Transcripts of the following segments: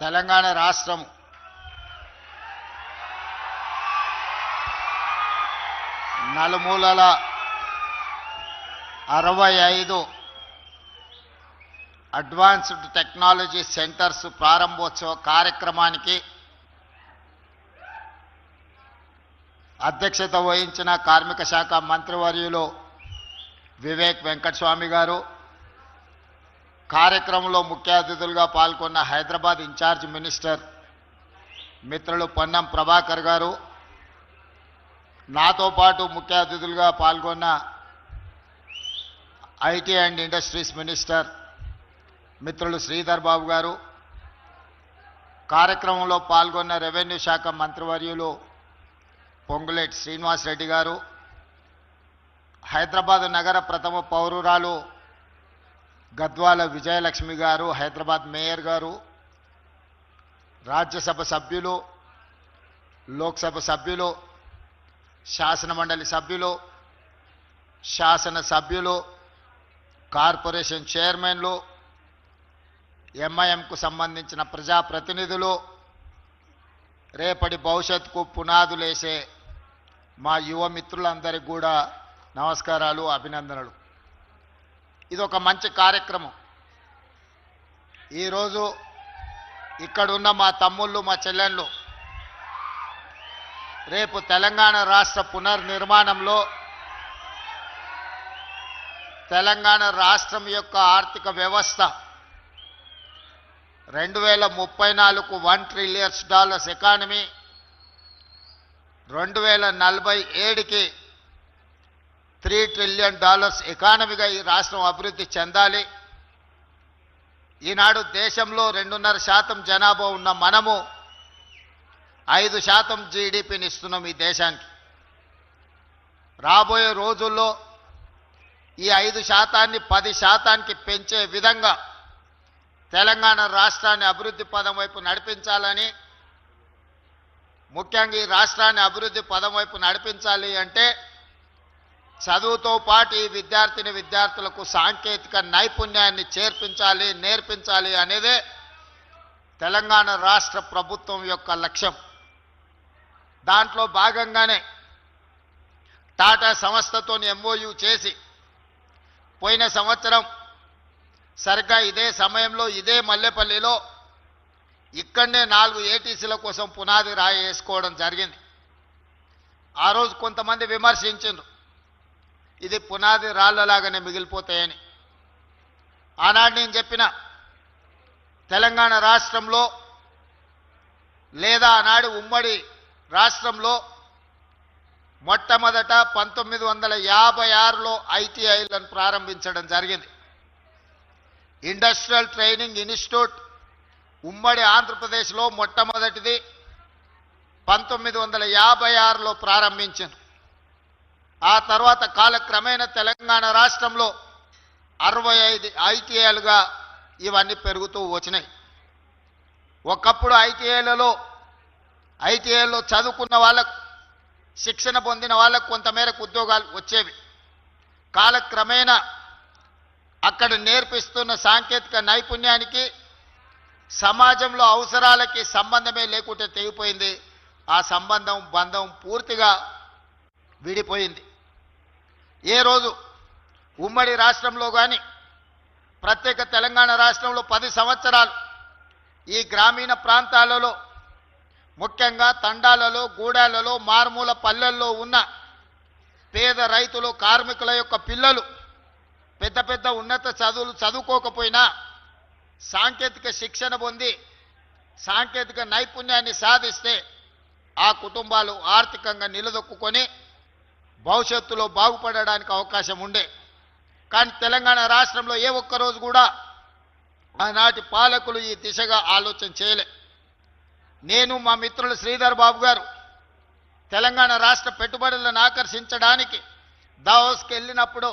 తెలంగాణ రాష్ట్రం. నలుమూలల అరవై ఐదు అడ్వాన్స్డ్ టెక్నాలజీ సెంటర్స్ ప్రారంభోత్సవ కార్యక్రమానికి అధ్యక్షత వహించిన కార్మిక శాఖ మంత్రివర్యులు వివేక్ వెంకటస్వామి గారు కార్యక్రమంలో ముఖ్య అతిథులుగా పాల్గొన్న హైదరాబాద్ ఇన్ఛార్జ్ మినిస్టర్ మిత్రులు పొన్నం ప్రభాకర్ గారు నాతో పాటు ముఖ్య అతిథులుగా పాల్గొన్న ఐటీ అండ్ ఇండస్ట్రీస్ మినిస్టర్ మిత్రులు శ్రీధర్ బాబు గారు కార్యక్రమంలో పాల్గొన్న రెవెన్యూ శాఖ మంత్రివర్యులు పొంగులేటి శ్రీనివాస్ రెడ్డి గారు హైదరాబాద్ నగర ప్రథమ పౌరురాలు గద్వాల విజయలక్ష్మి గారు హైదరాబాద్ మేయర్ గారు రాజ్యసభ సభ్యులు లోక్సభ సభ్యులు శాసనమండలి సభ్యులు శాసన సభ్యులు కార్పొరేషన్ చైర్మన్లు ఎంఐఎంకు సంబంధించిన ప్రజాప్రతినిధులు రేపటి భవిష్యత్తుకు పునాదులేసే మా యువ మిత్రులందరికీ కూడా నమస్కారాలు అభినందనలు. ఇది ఒక మంచి కార్యక్రమం. ఈరోజు ఇక్కడున్న మా తమ్ముళ్ళు మా చెల్లెళ్ళు రేపు తెలంగాణ రాష్ట్ర పునర్నిర్మాణంలో తెలంగాణ రాష్ట్రం యొక్క ఆర్థిక వ్యవస్థ రెండు వేల ముప్పై నాలుగు వన్ ట్రిలియన్స్ డాలర్స్ ఎకానమీ రెండు వేల నలభై ఏడుకి త్రీ ట్రిలియన్ డాలర్స్ ఎకానమీగా ఈ రాష్ట్రం అభివృద్ధి చెందాలి. ఈనాడు దేశంలో రెండున్నర శాతం జనాభా ఉన్న మనము ఐదు శాతం జీడిపిని ఇస్తున్నాం ఈ దేశానికి. రాబోయే రోజుల్లో ఈ ఐదు శాతాన్ని పది శాతానికి పెంచే విధంగా తెలంగాణ రాష్ట్రాన్ని అభివృద్ధి పదం వైపు నడిపించాలని ముఖ్యంగా ఈ రాష్ట్రాన్ని అభివృద్ధి పదం వైపు నడిపించాలి అంటే చదువుతో పాటు ఈ విద్యార్థిని విద్యార్థులకు సాంకేతిక నైపుణ్యాన్ని చేర్పించాలి నేర్పించాలి అనేదే తెలంగాణ రాష్ట్ర ప్రభుత్వం యొక్క లక్ష్యం. దాంట్లో భాగంగానే టాటా సంస్థతో ఎంఓయూ చేసి పోయిన సంవత్సరం సరిగ్గా ఇదే సమయంలో ఇదే మల్లెపల్లిలో ఇక్కడనే నాలుగు ఏటీసీల కోసం పునాది రాయి వేసుకోవడం జరిగింది. ఆ రోజు కొంతమంది విమర్శించారు ఇది పునాది రాళ్ళలాగానే మిగిలిపోతాయని. ఆనాడు నేను చెప్పిన తెలంగాణ రాష్ట్రంలో లేదా ఆనాడు ఉమ్మడి రాష్ట్రంలో మొట్టమొదట పంతొమ్మిది వందల యాభై ఆరులో ఐటీఐలను ప్రారంభించడం జరిగింది. ఇండస్ట్రియల్ ట్రైనింగ్ ఇన్స్టిట్యూట్ ఉమ్మడి ఆంధ్రప్రదేశ్లో మొట్టమొదటిది పంతొమ్మిది వందల యాభై ఆరులో ప్రారంభించింది. ఆ తర్వాత కాలక్రమేణా తెలంగాణ రాష్ట్రంలో అరవై ఐదు ఐటీఐలుగా ఇవన్నీ పెరుగుతూ వచ్చినాయి. ఒకప్పుడు ఐటీఐలలో ఐటీఐలో చదువుకున్న వాళ్ళకు శిక్షణ పొందిన వాళ్ళకు కొంతమేరకు ఉద్యోగాలు వచ్చేవి. కాలక్రమేణా అక్కడ నేర్పిస్తున్న సాంకేతిక నైపుణ్యానికి సమాజంలో అవసరాలకి సంబంధమే లేకుంటే తెగిపోయింది. ఆ సంబంధం బంధం పూర్తిగా విడిపోయింది. ఏ రోజు ఉమ్మడి రాష్ట్రంలో కానీ ప్రత్యేక తెలంగాణ రాష్ట్రంలో పది సంవత్సరాలు ఈ గ్రామీణ ప్రాంతాలలో ముఖ్యంగా తండాలలో గూడాలలో మారుమూల పల్లెల్లో ఉన్న పేద రైతులు కార్మికుల యొక్క పిల్లలు పెద్ద పెద్ద ఉన్నత చదువులు చదువుకోకపోయినా సాంకేతిక శిక్షణ పొంది సాంకేతిక నైపుణ్యాన్ని సాధిస్తే ఆ కుటుంబాలు ఆర్థికంగా నిలదొక్కుని భవిష్యత్తులో బాగుపడడానికి అవకాశం ఉండే. కానీ తెలంగాణ రాష్ట్రంలో ఏ ఒక్క రోజు కూడా ఆనాటి పాలకులు ఈ దిశగా ఆలోచన చేయలే. నేను మా మిత్రులు శ్రీధర్ బాబు గారు తెలంగాణ రాష్ట్ర పెట్టుబడులను ఆకర్షించడానికి దావోస్కి వెళ్ళినప్పుడు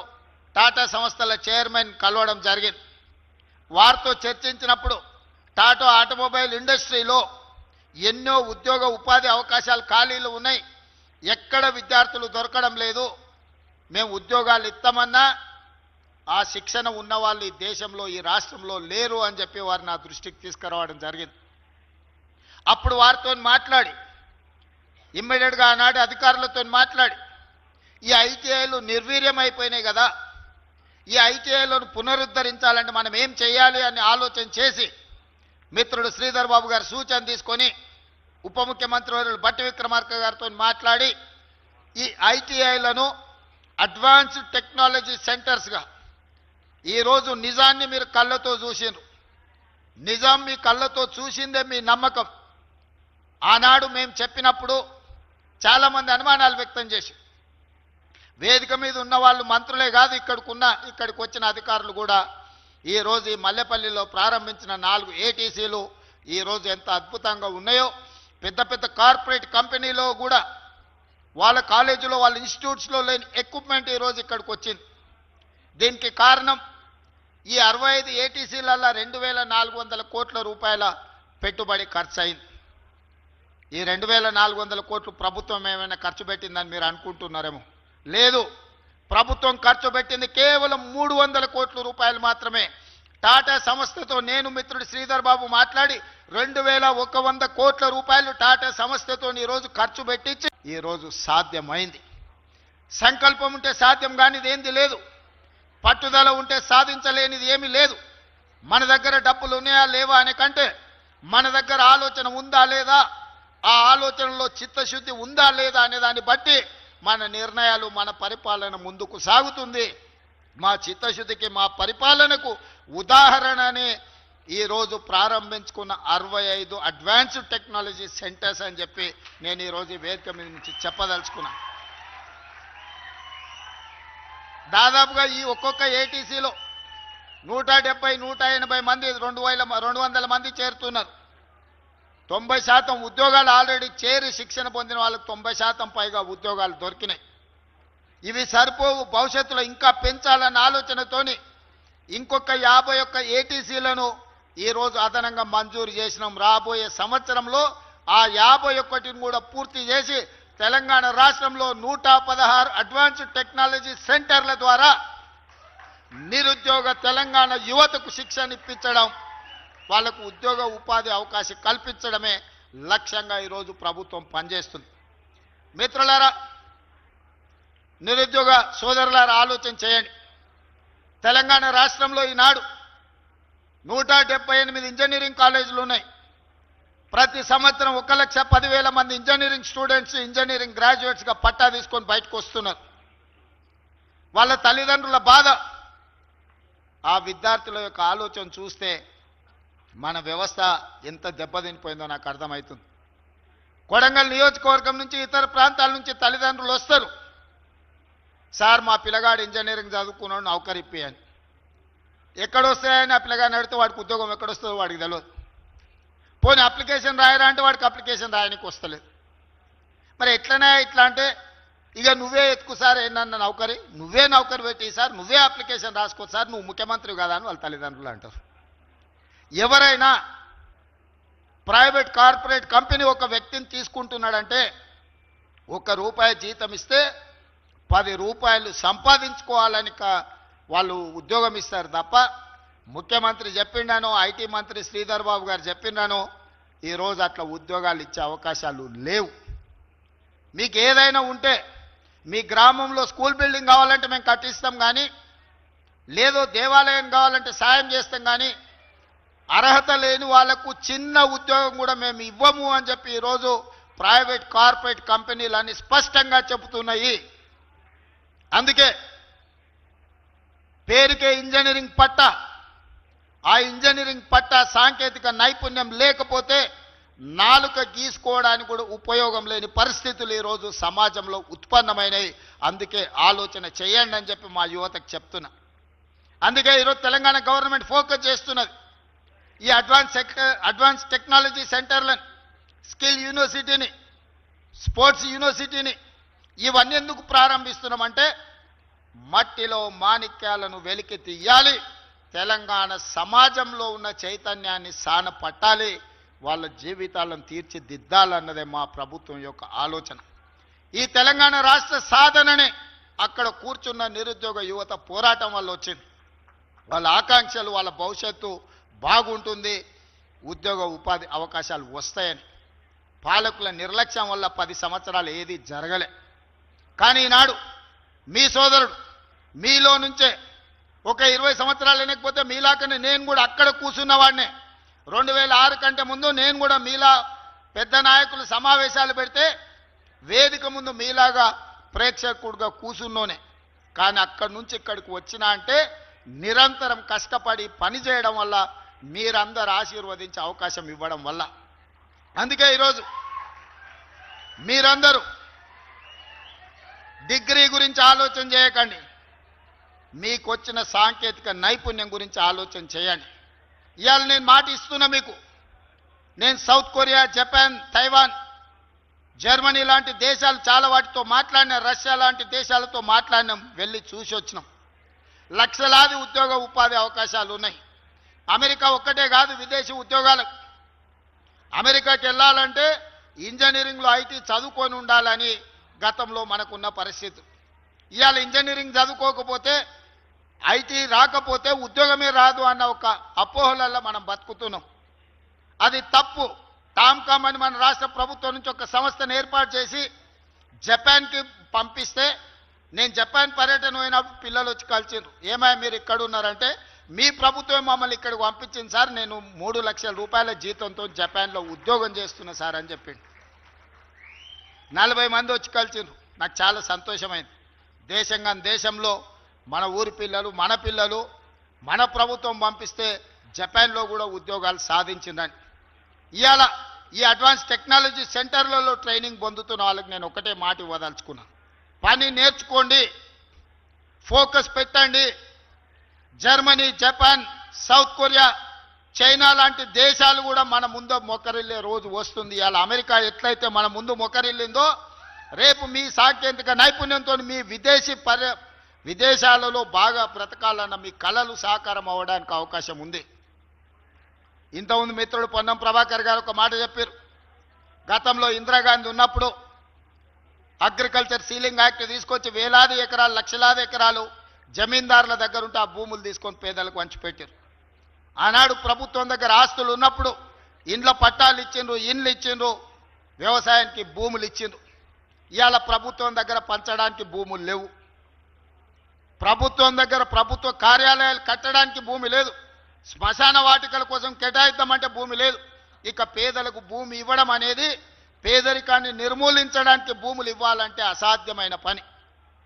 టాటా సంస్థల చైర్మన్ కలవడం జరిగింది. వారితో చర్చించినప్పుడు టాటా ఆటోమొబైల్ ఇండస్ట్రీలో ఎన్నో ఉద్యోగ ఉపాధి అవకాశాలు ఖాళీలు ఉన్నాయి. ఎక్కడ విద్యార్థులు దొరకడం లేదు మేము ఉద్యోగాలు ఇస్తామన్నా ఆ శిక్షణ ఉన్న వాళ్ళు ఈ దేశంలో ఈ రాష్ట్రంలో లేరు అని చెప్పి వారు నా దృష్టికి తీసుకురావడం జరిగింది. అప్పుడు వారితో మాట్లాడి ఇమ్మీడియట్గా ఆనాడు అధికారులతో మాట్లాడి ఈ ఐటీఐలు నిర్వీర్యం అయిపోయినాయి కదా ఈ ఐటీఐలను పునరుద్ధరించాలంటే మనం ఏం చేయాలి అని ఆలోచన చేసి మిత్రుడు శ్రీధర్ బాబు గారు సూచన తీసుకొని ఉప ముఖ్యమంత్రి వర్యులు బట్టి విక్రమార్క గారితో మాట్లాడి ఈ ఐటీఐలను అడ్వాన్స్డ్ టెక్నాలజీ సెంటర్స్గా ఈరోజు నిజాన్ని మీరు కళ్ళతో చూసిండ్రు. నిజాం మీ కళ్ళతో చూసిందే మీ నమ్మకం. ఆనాడు మేము చెప్పినప్పుడు చాలామంది అనుమానాలు వ్యక్తం చేసి వేదిక మీద ఉన్న వాళ్ళు మంత్రులే కాదు ఇక్కడికున్న ఇక్కడికి వచ్చిన అధికారులు కూడా ఈరోజు ఈ మల్లెపల్లిలో ప్రారంభించిన నాలుగు ఏటీసీలు ఈ రోజు ఎంత అద్భుతంగా ఉన్నాయో పెద్ద పెద్ద కార్పొరేట్ కంపెనీలో కూడా వాళ్ళ కాలేజీలో వాళ్ళ ఇన్స్టిట్యూట్స్లో లేని ఎక్విప్మెంట్ ఈరోజు ఇక్కడికి వచ్చింది. దీనికి కారణం ఈ అరవై ఐదు ఏటీసీలలో రెండు వేల నాలుగు వందల కోట్ల రూపాయల పెట్టుబడి ఖర్చు అయింది ఈ రెండు వేల నాలుగు వందల కోట్లు ప్రభుత్వం ఏమైనా ఖర్చు పెట్టిందని మీరు అనుకుంటున్నారేమో? లేదు. ప్రభుత్వం ఖర్చు పెట్టింది కేవలం మూడు వందల కోట్ల రూపాయలు మాత్రమే. టాటా సంస్థతో నేను మిత్రుడు శ్రీధర్ బాబు మాట్లాడి రెండు వేల ఒక వంద కోట్ల రూపాయలు టాటా సంస్థతో ఈరోజు ఖర్చు పెట్టించి ఈరోజు సాధ్యమైంది. సంకల్పం ఉంటే సాధ్యం కానిది ఏంది లేదు. పట్టుదల ఉంటే సాధించలేనిది ఏమీ లేదు. మన దగ్గర డబ్బులు ఉన్నాయా లేవా అనే కంటే మన దగ్గర ఆలోచన ఉందా లేదా? ఆ ఆలోచనలో చిత్తశుద్ధి ఉందా లేదా అనే దాన్ని బట్టి మన నిర్ణయాలు మన పరిపాలన ముందుకు సాగుతుంది. మా చిత్తశుద్ధికి మా పరిపాలనకు ఉదాహరణనే ఈరోజు ప్రారంభించుకున్న అరవై ఐదు అడ్వాన్స్డ్ టెక్నాలజీ సెంటర్స్ అని చెప్పి నేను ఈరోజు వేదిక మీద నుంచి చెప్పదలుచుకున్నాను దాదాపుగా ఈ ఒక్కొక్క ఏటీసీలో నూట డెబ్బై నూట ఎనభై మంది రెండు వేల రెండు వందల మంది చేరుతున్నారు. తొంభై శాతం ఉద్యోగాలు ఆల్రెడీ చేరి శిక్షణ పొందిన వాళ్ళకి తొంభై శాతం పైగా ఉద్యోగాలు దొరికినాయి. ఇవి సరిపోవు భవిష్యత్తులో ఇంకా పెంచాలన్న ఆలోచనతోని ఇంకొక యాభై ఒక్క ఏటీసీలను ఈరోజు అదనంగా మంజూరు చేసినాం. రాబోయే సంవత్సరంలో ఆ యాభై ఒక్కటిని కూడా పూర్తి చేసి తెలంగాణ రాష్ట్రంలో నూట పదహారు అడ్వాన్స్డ్ టెక్నాలజీ సెంటర్ల ద్వారా నిరుద్యోగ తెలంగాణ యువతకు శిక్షణ ఇప్పించడం వాళ్ళకు ఉద్యోగ ఉపాధి అవకాశం కల్పించడమే లక్ష్యంగా ఈరోజు ప్రభుత్వం పనిచేస్తుంది. మిత్రులారా నిరుద్యోగ సోదరులారా ఆలోచన చేయండి. తెలంగాణ రాష్ట్రంలో ఈనాడు నూట డెబ్బై ఎనిమిది ఇంజనీరింగ్ కాలేజీలు ఉన్నాయి. ప్రతి సంవత్సరం ఒక లక్ష పదివేల మంది ఇంజనీరింగ్ స్టూడెంట్స్ ఇంజనీరింగ్ గ్రాడ్యుయేట్స్గా పట్టా తీసుకొని బయటకు వస్తున్నారు. వాళ్ళ తల్లిదండ్రుల బాధ. ఆ విద్యార్థుల యొక్క ఆలోచన చూస్తే మన వ్యవస్థ ఎంత దెబ్బతినిపోయిందో నాకు అర్థమవుతుంది. కొడంగల్ నియోజకవర్గం నుంచి ఇతర ప్రాంతాల నుంచి తల్లిదండ్రులు వస్తారు. సార్ మా పిల్లగాడు ఇంజనీరింగ్ చదువుకున్నాడు నౌకరిప్పి అని. ఎక్కడొస్తాయని ఆ పిల్లగాడిని అడిగితే వాడికి ఉద్యోగం ఎక్కడొస్తుందో వాడికి తెలియదు పోనీ అప్లికేషన్ రాయరా అంటే వాడికి అప్లికేషన్ రాయడానికి వస్తలేదు. మరి ఎట్లనే ఇట్లా అంటే ఇక నువ్వే ఎత్తుకు సార్ ఏంటన్న నౌకరి? నువ్వే నౌకరి పెట్టి సార్ నువ్వే అప్లికేషన్ రాసుకో సార్ నువ్వు ముఖ్యమంత్రి కదా అని వాళ్ళ తల్లిదండ్రులు అంటారు. ఎవరైనా ప్రైవేట్ కార్పొరేట్ కంపెనీ ఒక వ్యక్తిని తీసుకుంటున్నాడంటే ఒక రూపాయి జీతం ఇస్తే పది రూపాయలు సంపాదించుకోవాలని వాళ్ళు ఉద్యోగం ఇస్తారు తప్ప ముఖ్యమంత్రి చెప్పిండాను ఐటీ మంత్రి శ్రీధర్ బాబు గారు చెప్పిండాను ఈరోజు అట్లా ఉద్యోగాలు ఇచ్చే అవకాశాలు లేవు. మీకు ఏదైనా ఉంటే మీ గ్రామంలో స్కూల్ బిల్డింగ్ కావాలంటే మేము కట్టిస్తాం కానీ లేదో దేవాలయం కావాలంటే సాయం చేస్తాం కానీ అర్హత లేని వాళ్ళకు చిన్న ఉద్యోగం కూడా మేము ఇవ్వము అని చెప్పి ఈరోజు ప్రైవేట్ కార్పొరేట్ కంపెనీలన్నీ స్పష్టంగా చెబుతున్నాయి. అందుకే పేరుకే ఇంజనీరింగ్ పట్ట. ఆ ఇంజనీరింగ్ పట్ట సాంకేతిక నైపుణ్యం లేకపోతే నాలుక గీసుకోవడానికి కూడా ఉపయోగం లేని పరిస్థితులు ఈరోజు సమాజంలో ఉత్పన్నమైనవి అందుకే ఆలోచన చేయండి అని చెప్పి మా యువతకు చెప్తున్నా. అందుకే ఈరోజు తెలంగాణ గవర్నమెంట్ ఫోకస్ చేస్తున్నది. ఈ అడ్వాన్స్ అడ్వాన్స్ టెక్నాలజీ సెంటర్లను స్కిల్ యూనివర్సిటీని స్పోర్ట్స్ యూనివర్సిటీని ఇవన్నీ ఎందుకు ప్రారంభిస్తున్నామంటే మట్టిలో మాణిక్యాలను వెలికి తీయాలి. తెలంగాణ సమాజంలో ఉన్న చైతన్యాన్ని సాన పట్టాలి వాళ్ళ జీవితాలను తీర్చిదిద్దాలన్నదే మా ప్రభుత్వం యొక్క ఆలోచన. ఈ తెలంగాణ రాష్ట్ర సాధననే అక్కడ కూర్చున్న నిరుద్యోగ యువత పోరాటం వల్ల వచ్చింది. వాళ్ళ ఆకాంక్షలు వాళ్ళ భవిష్యత్తు బాగుంటుంది. ఉద్యోగ ఉపాధి అవకాశాలు వస్తాయని. పాలకుల నిర్లక్ష్యం వల్ల పది సంవత్సరాలు ఏది జరగలే. కానీ ఈనాడు మీ సోదరుడు మీలో నుంచే ఒక ఇరవై సంవత్సరాలు వెనకపోతే మీలాకనే నేను కూడా అక్కడ కూర్చున్నవాడినే. రెండు వేల ఆరు కంటే ముందు నేను కూడా మీలా పెద్ద నాయకులు సమావేశాలు పెడితే వేదిక ముందు మీలాగా ప్రేక్షకుడుగా కూర్చున్నోనే. కానీ అక్కడి నుంచి ఇక్కడికి వచ్చినా అంటే నిరంతరం కష్టపడి పని చేయడం వల్ల మీరందరు ఆశీర్వదించే అవకాశం ఇవ్వడం వల్ల. అందుకే ఈరోజు మీరందరూ డిగ్రీ గురించి ఆలోచన చేయకండి. మీకు వచ్చిన సాంకేతిక నైపుణ్యం గురించి ఆలోచన చేయండి. ఇవాళ నేను మాట ఇస్తున్నా మీకు. నేను South Korea Japan Taiwan Germany లాంటి దేశాలు చాలా వాటితో మాట్లాడిన రష్యా లాంటి దేశాలతో మాట్లాడినాం వెళ్ళి చూసి వచ్చినాం. లక్షలాది ఉద్యోగ ఉపాధి అవకాశాలు ఉన్నాయి. అమెరికా ఒక్కటే కాదు విదేశీ ఉద్యోగాలు. అమెరికాకి వెళ్ళాలంటే ఇంజనీరింగ్లో ఐటీ చదువుకొని ఉండాలని గతంలో మనకున్న పరిస్థితి. ఇవాళ ఇంజనీరింగ్ చదువుకోకపోతే ఐటీ రాకపోతే ఉద్యోగమే రాదు అన్న ఒక అపోహలలో మనం బతుకుతున్నాం. అది తప్పు. టామ్కామ్ అని మన రాష్ట్ర ప్రభుత్వం నుంచి ఒక సంస్థను ఏర్పాటు చేసి జపాన్కి పంపిస్తే నేను జపాన్ పర్యటన పోయినప్పుడు పిల్లలు వచ్చి కలిసిండ్రు. ఏమయ్య మీరు ఇక్కడ ఉన్నారంటే మీ ప్రభుత్వం మమ్మల్ని ఇక్కడికి పంపించింది సార్ నేను మూడు లక్షల రూపాయల జీతంతో జపాన్లో ఉద్యోగం చేస్తున్నా సార్ అని చెప్పిండు. నలభై మంది వచ్చి కలిసిండ్రు. నాకు చాలా సంతోషమైంది. దేశంగా దేశంలో మన ఊరి పిల్లలు మన పిల్లలు మన ప్రభుత్వం పంపిస్తే జపాన్లో కూడా ఉద్యోగాలు సాధించిందని. ఇవాళ ఈ అడ్వాన్స్ టెక్నాలజీ సెంటర్లలో ట్రైనింగ్ పొందుతున్న వాళ్ళకి నేను ఒకటే మాట ఇవ్వదలుచుకున్నాను పని నేర్చుకోండి ఫోకస్ పెట్టండి. Germany Japan South Korea China లాంటి దేశాలు కూడా మన ముందు మొక్కరిల్లే రోజు వస్తుంది. అలా అమెరికా ఎట్లయితే మన ముందు మొక్కరిల్లిందో రేపు మీ సాంకేతిక నైపుణ్యంతో మీ విదేశీ పర్య విదేశాలలో బాగా బ్రతకాలన్న మీ కళలు సాకారం అవ్వడానికి అవకాశం ఉంది. ఇంతకుముందు మిత్రుడు పొన్నం ప్రభాకర్ గారు ఒక మాట చెప్పారు. గతంలో ఇందిరాగాంధీ ఉన్నప్పుడు అగ్రికల్చర్ సీలింగ్ యాక్ట్ తీసుకొచ్చి వేలాది ఎకరాలు లక్షలాది ఎకరాలు జమీందారుల దగ్గర ఉంటే ఆ భూములు తీసుకొని పేదలకు పంచిపెట్టారు. ఆనాడు ప్రభుత్వం దగ్గర ఆస్తులు ఉన్నప్పుడు ఇండ్ల పట్టాలు ఇచ్చిండ్రు ఇండ్లు ఇచ్చిండ్రు వ్యవసాయానికి భూములు ఇచ్చిండ్రు. ఇవాళ ప్రభుత్వం దగ్గర పంచడానికి భూములు లేవు. ప్రభుత్వం దగ్గర ప్రభుత్వ కార్యాలయాలు కట్టడానికి భూమి లేదు. శ్మశాన వాటికల కోసం కేటాయిద్దామంటే భూమి లేదు. ఇక పేదలకు భూమి ఇవ్వడం అనేది పేదరికాన్ని నిర్మూలించడానికి భూములు ఇవ్వాలంటే అసాధ్యమైన పని.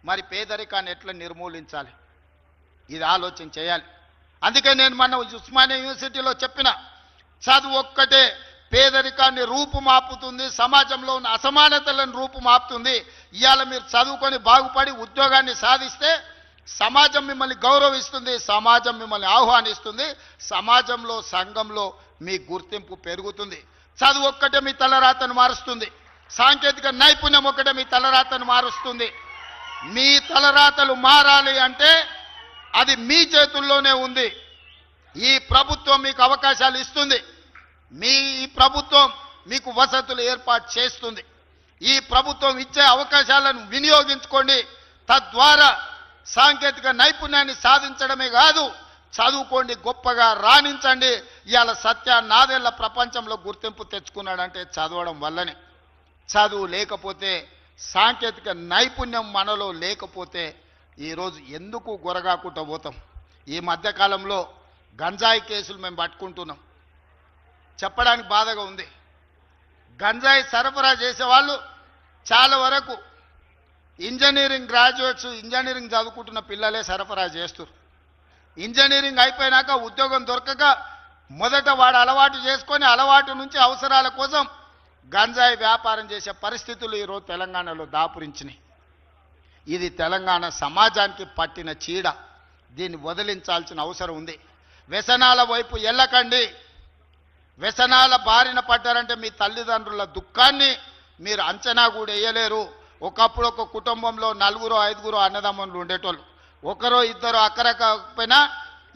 మరి పేదరికాన్ని ఎట్లా నిర్మూలించాలి? ఇది ఆలోచన చేయాలి. అందుకే నేను మన ఉస్మానియా యూనివర్సిటీలో చెప్పిన చదువు ఒక్కటే పేదరికాన్ని రూపుమాపుతుంది సమాజంలో ఉన్న అసమానతలను రూపుమాపుతుంది ఇవాళ మీరు చదువుకొని బాగుపడి ఉద్యోగాన్ని సాధిస్తే సమాజం మిమ్మల్ని గౌరవిస్తుంది సమాజం మిమ్మల్ని ఆహ్వానిస్తుంది సమాజంలో సంఘంలో మీ గుర్తింపు పెరుగుతుంది. చదువు ఒక్కటే మీ తలరాతను మారుస్తుంది. సాంకేతిక నైపుణ్యం ఒక్కటే మీ తలరాతను మారుస్తుంది. మీ తలరాతలు మారాలి అంటే అది మీ చేతుల్లోనే ఉంది. ఈ ప్రభుత్వం మీకు అవకాశాలు ఇస్తుంది. మీ ఈ ప్రభుత్వం మీకు వసతులు ఏర్పాటు చేస్తుంది. ఈ ప్రభుత్వం ఇచ్చే అవకాశాలను వినియోగించుకోండి. తద్వారా సాంకేతిక నైపుణ్యాన్ని సాధించడమే కాదు చదువుకోండి గొప్పగా రాణించండి. ఇవాళ సత్య నాదేళ్ళ ప్రపంచంలో గుర్తింపు తెచ్చుకున్నాడంటే చదవడం వల్లనే. చదువు లేకపోతే సాంకేతిక నైపుణ్యం మనలో లేకపోతే ఈరోజు ఎందుకు గొరగాకుండా పోతాం? ఈ మధ్యకాలంలో గంజాయి కేసులు మేము పట్టుకుంటున్నాం. చెప్పడానికి బాధగా ఉంది. గంజాయి సరఫరా చేసేవాళ్ళు చాలా వరకు ఇంజనీరింగ్ గ్రాడ్యుయేట్స్ ఇంజనీరింగ్ చదువుకుంటున్న పిల్లలే సరఫరా చేస్తారు. ఇంజనీరింగ్ అయిపోయినాక ఉద్యోగం దొరకక మొదట వాడు అలవాటు చేసుకొని అలవాటు నుంచి అవసరాల కోసం గంజాయి వ్యాపారం చేసే పరిస్థితులు ఈరోజు తెలంగాణలో దాపురించినాయి. ఇది తెలంగాణ సమాజానికి పట్టిన చీడ. దీన్ని వదిలించాల్సిన అవసరం ఉంది. వ్యసనాల వైపు వెళ్ళకండి వ్యసనాల బారిన పడ్డారంటే మీ తల్లిదండ్రుల దుఃఖాన్ని మీరు అంచనా కూడా వేయలేరు. ఒకప్పుడు ఒక కుటుంబంలో నలుగురు ఐదుగురు అన్నదమ్ములు ఉండేటోళ్ళు. ఒకరో ఇద్దరు అక్కరకపోయినా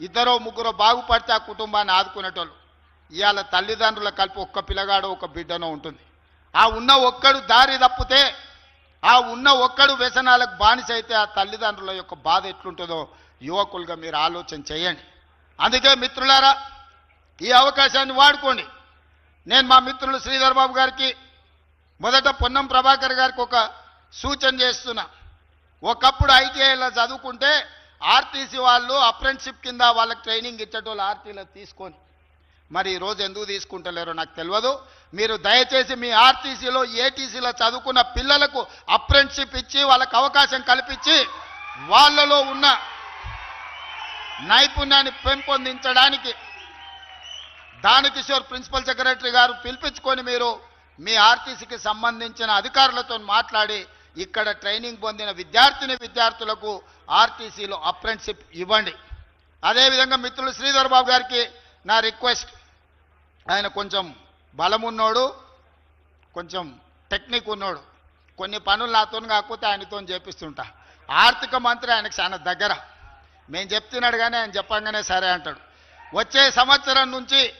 ఇద్దరో ముగ్గురో బాగుపడితే ఆ కుటుంబాన్ని ఆదుకునేటోళ్ళు. ఇవాళ తల్లిదండ్రుల కలిపి ఒక్క పిల్లగాడు ఒక బిడ్డనో ఉంటుంది. ఆ ఉన్న ఒక్కడు దారి తప్పితే ఆ ఉన్న ఒక్కడు వ్యసనాలకు బానిస అయితే ఆ తల్లిదండ్రుల యొక్క బాధ ఎట్లుంటుందో యువకులుగా మీరు ఆలోచన చేయండి. అందుకే మిత్రులారా ఈ అవకాశాన్ని వాడుకోండి. నేను మా మిత్రులు శ్రీధర్ బాబు గారికి మొదట పొన్నం ప్రభాకర్ గారికి ఒక సూచన చేస్తున్నా. ఒకప్పుడు ఐటీఐలో చదువుకుంటే ఆర్టీసీ వాళ్ళు అప్రెంటిషిప్ కింద వాళ్ళకి ట్రైనింగ్ ఇచ్చేటోళ్ళు ఆర్టీలో తీసుకొని మరి ఈరోజు ఎందుకు తీసుకుంటలేరో నాకు తెలియదు. మీరు దయచేసి మీ ఆర్టీసీలో ఏటీసీలో చదువుకున్న పిల్లలకు అప్రెంటిషిప్ ఇచ్చి వాళ్ళకు అవకాశం కల్పించి వాళ్ళలో ఉన్న నైపుణ్యాన్ని పెంపొందించడానికి దానకిషోర్ ప్రిన్సిపల్ సెక్రటరీ గారు పిలిపించుకొని మీరు మీ ఆర్టీసీకి సంబంధించిన అధికారులతో మాట్లాడి ఇక్కడ ట్రైనింగ్ పొందిన విద్యార్థిని విద్యార్థులకు ఆర్టీసీలో అప్రెంటిషిప్ ఇవ్వండి. అదేవిధంగా మిత్రులు శ్రీధర్ బాబు గారికి నా రిక్వెస్ట్ ఆయన కొంచెం బలం ఉన్నోడు కొంచెం టెక్నిక్ ఉన్నోడు. కొన్ని పనులు నాతో కాకపోతే ఆయనతో చేపిస్తుంటా. ఆర్థిక మంత్రి ఆయనకు చాలా దగ్గర. మేము చెప్తున్నాడు కానీ ఆయన చెప్పంగానే సరే అంటాడు. వచ్చే సంవత్సరం నుంచి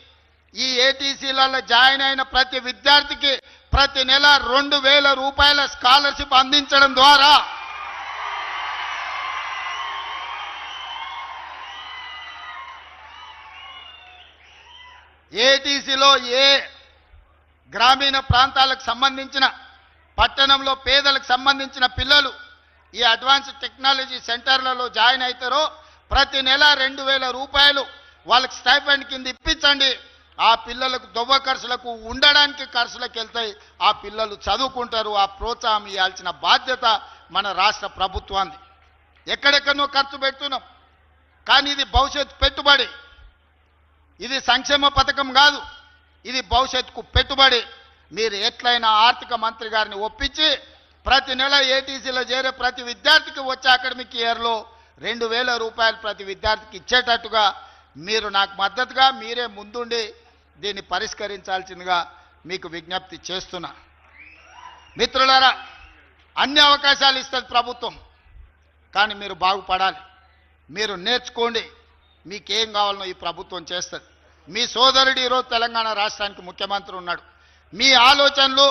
ఈ ఏటీసీలలో జాయిన్ అయిన ప్రతి విద్యార్థికి ప్రతి నెల రెండు వేల రూపాయల స్కాలర్షిప్ అందించడం ద్వారా ఏటీసీలో ఏ గ్రామీణ ప్రాంతాలకు సంబంధించిన పట్టణంలో పేదలకు సంబంధించిన పిల్లలు ఈ అడ్వాన్స్డ్ టెక్నాలజీ సెంటర్లలో జాయిన్ అవుతారో ప్రతి నెల రెండు వేల రూపాయలు వాళ్ళకి స్టైపెండ్ కింద ఇప్పించండి. ఆ పిల్లలకు దొవ్వ ఖర్చులకు ఉండడానికి ఖర్చులకు వెళ్తాయి ఆ పిల్లలు చదువుకుంటారు. ఆ ప్రోత్సాహం ఇవ్వాల్సిన బాధ్యత మన రాష్ట్ర ప్రభుత్వాన్ని ఎక్కడెక్కడో ఖర్చు పెడుతున్నాం. కానీ ఇది భవిష్యత్ పెట్టుబడి. ఇది సంక్షేమ పథకం కాదు. ఇది భవిష్యత్తుకు పెట్టుబడి. మీరు ఎట్లయినా ఆర్థిక మంత్రి గారిని ఒప్పించి ప్రతి నెల ఏటీసీలో చేరే ప్రతి విద్యార్థికి వచ్చే అకాడమిక్ ఇయర్లో రెండు వేల రూపాయలు ప్రతి విద్యార్థికి ఇచ్చేటట్టుగా మీరు నాకు మద్దతుగా మీరే ముందుండి దీన్ని పరిష్కరించాల్సిందిగా మీకు విజ్ఞప్తి చేస్తున్నా. మిత్రులారా అన్ని అవకాశాలు ఇస్తుంది ప్రభుత్వం. కానీ మీరు బాగుపడాలి. మీరు నేర్చుకోండి. మీకేం కావాలనో ఈ ప్రభుత్వం చేస్తుంది. మీ సోదరుడు ఈరోజు తెలంగాణ రాష్ట్రానికి ముఖ్యమంత్రి ఉన్నాడు. మీ ఆలోచనలు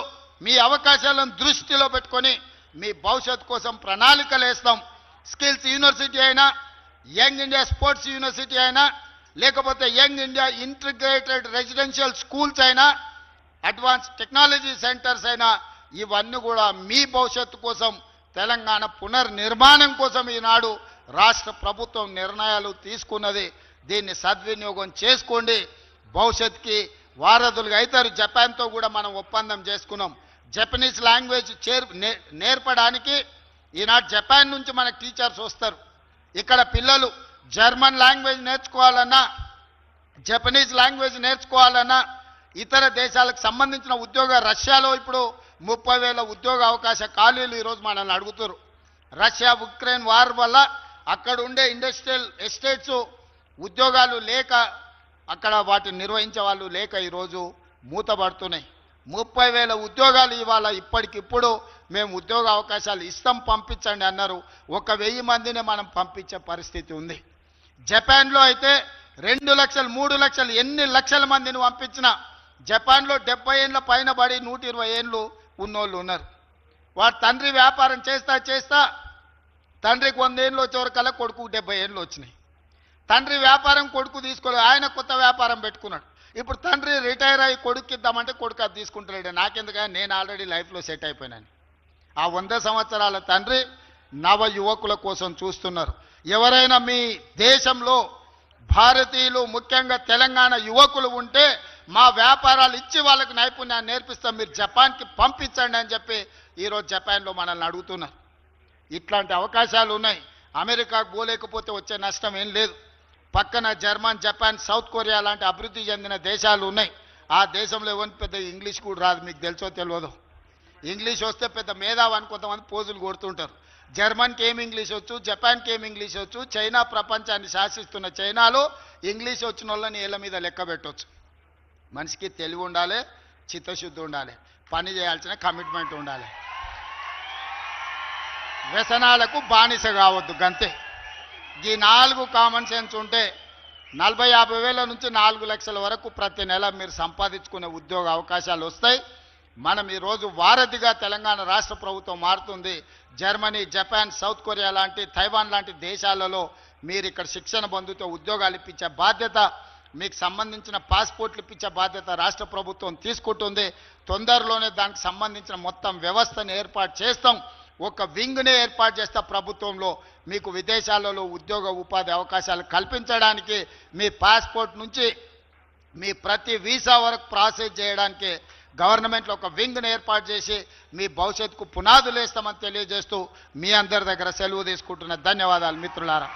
మీ అవకాశాలను దృష్టిలో పెట్టుకొని మీ భవిష్యత్తు కోసం ప్రణాళికలు వేస్తాం. స్కిల్స్ యూనివర్సిటీ అయినా యంగ్ ఇండియా స్పోర్ట్స్ యూనివర్సిటీ అయినా లేకపోతే young India integrated residential schools అయినా అడ్వాన్స్ టెక్నాలజీ సెంటర్స్ అయినా ఇవన్నీ కూడా మీ భవిష్యత్తు కోసం తెలంగాణ పునర్నిర్మాణం కోసం ఈనాడు రాష్ట్ర ప్రభుత్వం నిర్ణయాలు తీసుకున్నది దీన్ని సద్వినియోగం చేసుకోండి. భవిష్యత్కి వారధులుగా అవుతారు. జపాన్తో కూడా మనం ఒప్పందం చేసుకున్నాం. జపనీస్ లాంగ్వేజ్ చేర్ నేర్పడానికి ఈనాడు జపాన్ నుంచి మనకు టీచర్స్ వస్తారు. ఇక్కడ పిల్లలు జర్మన్ లాంగ్వేజ్ నేర్చుకోవాలన్నా జపనీస్ లాంగ్వేజ్ నేర్చుకోవాలన్నా ఇతర దేశాలకు సంబంధించిన ఉద్యోగ రష్యాలో ఇప్పుడు ముప్పై వేల ఉద్యోగ అవకాశ ఖాళీలు ఈరోజు మనల్ని అడుగుతారు రష్యా ఉక్రెయిన్ వార్ వల్ల అక్కడ ఉండే ఇండస్ట్రియల్ ఎస్టేట్స్ ఉద్యోగాలు లేక అక్కడ వాటిని నిర్వహించే వాళ్ళు లేక ఈరోజు మూతపడుతున్నాయి. ముప్పై వేల ఉద్యోగాలు ఇవాళ ఇప్పటికిప్పుడు మేము ఉద్యోగ అవకాశాలు ఇస్తాం పంపించండి అన్నారు. ఒక వెయ్యి మందిని మనం పంపించే పరిస్థితి ఉంది. జపాన్లో అయితే రెండు లక్షలు మూడు లక్షలు ఎన్ని లక్షల మందిని పంపించినా జపాన్లో డెబ్బై ఏళ్ళ పైన పడి నూట ఇరవై ఏళ్ళు ఉన్నోళ్ళు ఉన్నారు. వాడు తండ్రి వ్యాపారం చేస్తా చేస్తా తండ్రికి వంద ఏళ్ళు వచ్చేవరకల్లా కొడుకు డెబ్బై ఏళ్ళు వచ్చినాయి. తండ్రి వ్యాపారం కొడుకు తీసుకోలేదు ఆయన కొత్త వ్యాపారం పెట్టుకున్నాడు. ఇప్పుడు తండ్రి రిటైర్ అయ్యి కొడుకు ఇద్దామంటే కొడుకు అది తీసుకుంటాడు నాకెందుకని నేను ఆల్రెడీ లైఫ్లో సెట్ అయిపోయినాను. ఆ వంద సంవత్సరాల తండ్రి నవ యువకుల కోసం చూస్తున్నారు. ఎవరైనా మీ దేశంలో భారతీయులు ముఖ్యంగా తెలంగాణ యువకులు ఉంటే మా వ్యాపారాలు ఇచ్చి వాళ్ళకి నైపుణ్యాన్ని నేర్పిస్తాం. మీరు జపాన్కి పంపించండి అని చెప్పి ఈరోజు జపాన్లో మనల్ని అడుగుతున్నారు. ఇట్లాంటి అవకాశాలు ఉన్నాయి. అమెరికాకు పోలేకపోతే వచ్చే నష్టం ఏం లేదు. పక్కన జర్మన్ జపాన్ సౌత్ కొరియా లాంటి అభివృద్ధి చెందిన దేశాలు ఉన్నాయి. ఆ దేశంలో ఎవరికి పెద్ద ఇంగ్లీష్ కూడా రాదు మీకు తెలుసో తెలియదు. ఇంగ్లీష్ వస్తే పెద్ద మేధావు అని కొంతమంది పోజులు కొడుతుంటారు. జర్మన్కి ఏం ఇంగ్లీష్ వచ్చు జపాన్కి ఏం ఇంగ్లీష్ వచ్చు చైనా ప్రపంచాన్ని శాసిస్తున్న చైనాలో ఇంగ్లీష్ వచ్చిన వాళ్ళని ఏళ్ళ మీద లెక్క పెట్టవచ్చు మనిషికి తెలివి ఉండాలి చిత్తశుద్ధి ఉండాలి పని చేయాల్సిన కమిట్మెంట్ ఉండాలి. వ్యసనాలకు బానిస కావద్దు గంతే. ఈ నాలుగు కామన్ సెన్స్ ఉంటే నలభై యాభై వేల నుంచి నాలుగు లక్షల వరకు ప్రతి నెల మీరు సంపాదించుకునే ఉద్యోగ అవకాశాలు వస్తాయి. మనం ఈరోజు వారధిగా తెలంగాణ రాష్ట్ర ప్రభుత్వం మారుతుంది. జర్మనీ జపాన్ సౌత్ కొరియా లాంటి తైవాన్ లాంటి దేశాలలో మీరు ఇక్కడ శిక్షణ పొందుతూ ఉద్యోగాలు ఇప్పించే బాధ్యత మీకు సంబంధించిన పాస్పోర్ట్లు ఇప్పించే బాధ్యత రాష్ట్ర ప్రభుత్వం తీసుకుంటుంది. తొందరలోనే దానికి సంబంధించిన మొత్తం వ్యవస్థను ఏర్పాటు చేస్తాం. ఒక వింగ్నే ఏర్పాటు చేస్తా ప్రభుత్వంలో మీకు విదేశాలలో ఉద్యోగ ఉపాధి అవకాశాలు కల్పించడానికి మీ పాస్పోర్ట్ నుంచి మీ ప్రతి వీసా వరకు ప్రాసెస్ చేయడానికి గవర్నమెంట్లో ఒక వింగ్ను ఏర్పాటు చేసి మీ భవిష్యత్తుకు పునాదులు వేస్తామని తెలియజేస్తూ మీ అందరి దగ్గర సెలవు తీసుకుంటున్న ధన్యవాదాలు మిత్రులారా.